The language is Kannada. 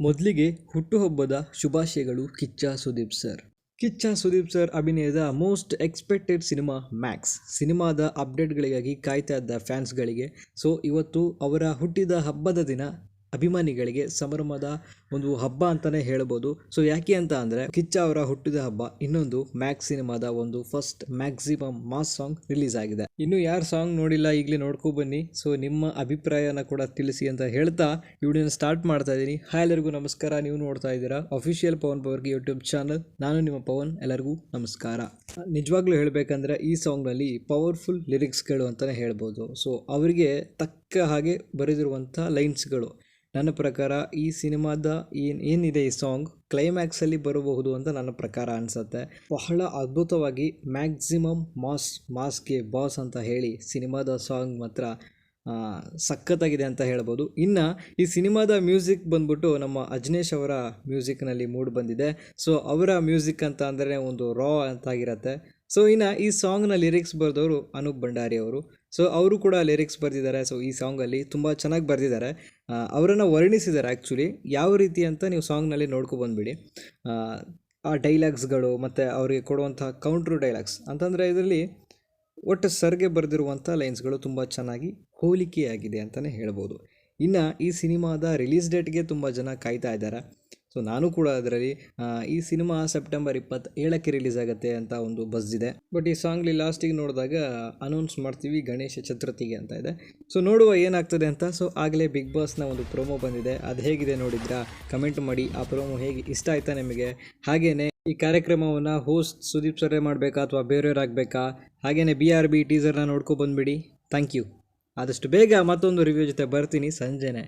ಮೊದಲಿಗೆ ಹುಟ್ಟುಹಬ್ಬದ ಶುಭಾಶಯಗಳು ಕಿಚ್ಚ ಸುದೀಪ್ ಸರ್. ಕಿಚ್ಚ ಸುದೀಪ್ ಸರ್ ಅಭಿನಯದ ಮೋಸ್ಟ್ ಎಕ್ಸ್ಪೆಕ್ಟೆಡ್ ಸಿನಿಮಾ ಮ್ಯಾಕ್ಸ್. ಸಿನಿಮಾದ ಅಪ್ಡೇಟ್ಗಳಿಗಾಗಿ ಕಾಯ್ತಾ ಇದ್ದ ಫ್ಯಾನ್ಸ್ಗಳಿಗೆ, ಸೊ ಇವತ್ತು ಅವರ ಹುಟ್ಟಿದ ಹಬ್ಬದ ದಿನ ಅಭಿಮಾನಿಗಳಿಗೆ ಸಂಭ್ರಮದ ಒಂದು ಹಬ್ಬ ಅಂತಲೇ ಹೇಳ್ಬೋದು. ಸೊ ಯಾಕೆ ಅಂತ ಅಂದರೆ, ಕಿಚ್ಚ ಅವರ ಹುಟ್ಟಿದ ಹಬ್ಬ ಇನ್ನೊಂದು ಮ್ಯಾಕ್ಸ್ ಸಿನಿಮಾದ ಒಂದು first maximum mass song release ಆಗಿದೆ. ಇನ್ನು ಯಾರು ಸಾಂಗ್ ನೋಡಿಲ್ಲ ಈಗಲೇ ನೋಡ್ಕೊ ಬನ್ನಿ. ಸೊ ನಿಮ್ಮ ಅಭಿಪ್ರಾಯನ ಕೂಡ ತಿಳಿಸಿ ಅಂತ ಹೇಳ್ತಾ ವಿಡಿಯೋನ ಸ್ಟಾರ್ಟ್ ಮಾಡ್ತಾ ಇದ್ದೀನಿ. ಹಾಯ್ ಎಲ್ಲರಿಗೂ ನಮಸ್ಕಾರ. ನೀವು ನೋಡ್ತಾ ಇದ್ದೀರಾ ಅಫಿಷಿಯಲ್ ಪವನ್ ಪವರ್ಗೆ ಯೂಟ್ಯೂಬ್ ಚಾನಲ್ ನಾನು ನಿಮ್ಮ ಪವನ್. ಎಲ್ಲರಿಗೂ ನಮಸ್ಕಾರ. ನಿಜವಾಗ್ಲೂ ಹೇಳಬೇಕಂದ್ರೆ, ಈ ಸಾಂಗ್ನಲ್ಲಿ ಪವರ್ಫುಲ್ ಲಿರಿಕ್ಸ್ಗಳು ಅಂತಲೇ ಹೇಳ್ಬೋದು. ಸೊ ಅವರಿಗೆ ತಕ್ಕ ಹಾಗೆ ಬರೆದಿರುವಂಥ ಲೈನ್ಸ್ಗಳು ನನ್ನ ಪ್ರಕಾರ ಈ ಸಿನಿಮಾದ ಏನು ಏನಿದೆ ಈ ಸಾಂಗ್? ಕ್ಲೈಮ್ಯಾಕ್ಸಲ್ಲಿ ಬರಬಹುದು ಅಂತ ನನ್ನ ಪ್ರಕಾರ ಅನಿಸುತ್ತೆ. ಬಹಳ ಅದ್ಭುತವಾಗಿ ಮ್ಯಾಕ್ಸಿಮಮ್ ಮಾಸ್ ಮಾಸ್ಗೆ ಬಾಸ್ ಅಂತ ಹೇಳಿ ಸಿನಿಮಾದ ಸಾಂಗ್ ಮಾತ್ರ ಸಖತ್ತಾಗಿದೆ ಅಂತ ಹೇಳ್ಬೋದು. ಇನ್ನು ಈ ಸಿನಿಮಾದ ಮ್ಯೂಸಿಕ್ ಬಂದ್ಬಿಟ್ಟು ನಮ್ಮ ಅಜ್ನೇಶ್ ಅವರ ಮ್ಯೂಸಿಕ್ನಲ್ಲಿ ಮೂಡ್ ಬಂದಿದೆ. ಸೊ ಅವರ ಮ್ಯೂಸಿಕ್ ಅಂತ ಅಂದರೆ ಒಂದು ರಾ ಅಂತಾಗಿರತ್ತೆ. ಸೊ ಇನ್ನು ಈ ಸಾಂಗ್ನ ಲಿರಿಕ್ಸ್ ಬರೆದವರು ಅನೂಪ್ ಭಂಡಾರಿ ಅವರು. ಸೊ ಅವರು ಕೂಡ ಲಿರಿಕ್ಸ್ ಬರೆದಿದ್ದಾರೆ. ಸೊ ಈ ಸಾಂಗಲ್ಲಿ ತುಂಬ ಚೆನ್ನಾಗಿ ಬರೆದಿದ್ದಾರೆ. ಅವರನ್ನು ವರ್ಣಿಸಿದ್ದಾರೆ ಆ್ಯಕ್ಚುಲಿ ಯಾವ ರೀತಿ ಅಂತ ನೀವು ಸಾಂಗ್ನಲ್ಲಿ ನೋಡ್ಕೊಬಂದ್ಬಿಡಿ ಆ ಡೈಲಾಗ್ಸ್ಗಳು ಮತ್ತು ಅವರಿಗೆ ಕೊಡುವಂಥ ಕೌಂಟ್ರ್ ಡೈಲಾಗ್ಸ್ ಅಂತಂದರೆ ಇದರಲ್ಲಿ ಒಟ್ಟು ಸರ್ಗೆ ಬರೆದಿರುವಂಥ ಲೈನ್ಸ್ಗಳು ತುಂಬ ಚೆನ್ನಾಗಿ ಹೋಲಿಕೆಯಾಗಿದೆ ಅಂತಲೇ ಹೇಳ್ಬೋದು. ಇನ್ನು ಈ ಸಿನಿಮಾದ ರಿಲೀಸ್ ಡೇಟ್ಗೆ ತುಂಬ ಜನ ಕಾಯ್ತಾ ಇದ್ದಾರೆ ಸೊ ನಾನು ಕೂಡ ಅದರಲ್ಲಿ ಈ ಸಿನಿಮಾ ಸೆಪ್ಟೆಂಬರ್ ಇಪ್ಪತ್ತೇಳಕ್ಕೆ ರಿಲೀಸ್ ಆಗುತ್ತೆ ಅಂತ ಒಂದು ಬಸ್ ಇದೆ. ಬಟ್ ಈ ಸಾಂಗ್ಲಿ ಲಾಸ್ಟಿಗೆ ನೋಡಿದಾಗ ಅನೌನ್ಸ್ ಮಾಡ್ತೀವಿ ಗಣೇಶ ಚತುರ್ಥಿಗೆ ಅಂತ ಇದೆ. ಸೊ ನೋಡುವ ಏನಾಗ್ತದೆ ಅಂತ ಸೊ ಆಗಲೇ ಬಿಗ್ ಬಾಸ್ನ ಒಂದು ಪ್ರೊಮೋ ಬಂದಿದೆ. ಅದು ಹೇಗಿದೆ ನೋಡಿದ್ರಾ? ಕಮೆಂಟ್ ಮಾಡಿ. ಆ ಪ್ರೊಮೋ ಹೇಗೆ ಇಷ್ಟ ಆಯ್ತಾ ನಿಮಗೆ? ಹಾಗೇನೆ ಈ ಕಾರ್ಯಕ್ರಮವನ್ನು ಹೋಸ್ಟ್ ಸುದೀಪ್ ಸರ್ರೆ ಮಾಡಬೇಕಾ ಅಥವಾ ಬೇರೆಯವರಾಗಬೇಕಾ ಹಾಗೇನೆ ಬಿ ಆರ್ ಬಿ ಟೀಸರ್ನ ನೋಡ್ಕೊ ಬಂದುಬಿಡಿ. ಥ್ಯಾಂಕ್ ಯು ಆದಷ್ಟು ಬೇಗ ಮತ್ತೊಂದು ರಿವ್ಯೂ ಜೊತೆ ಬರ್ತೀನಿ. ಸಂಜೆನೆ.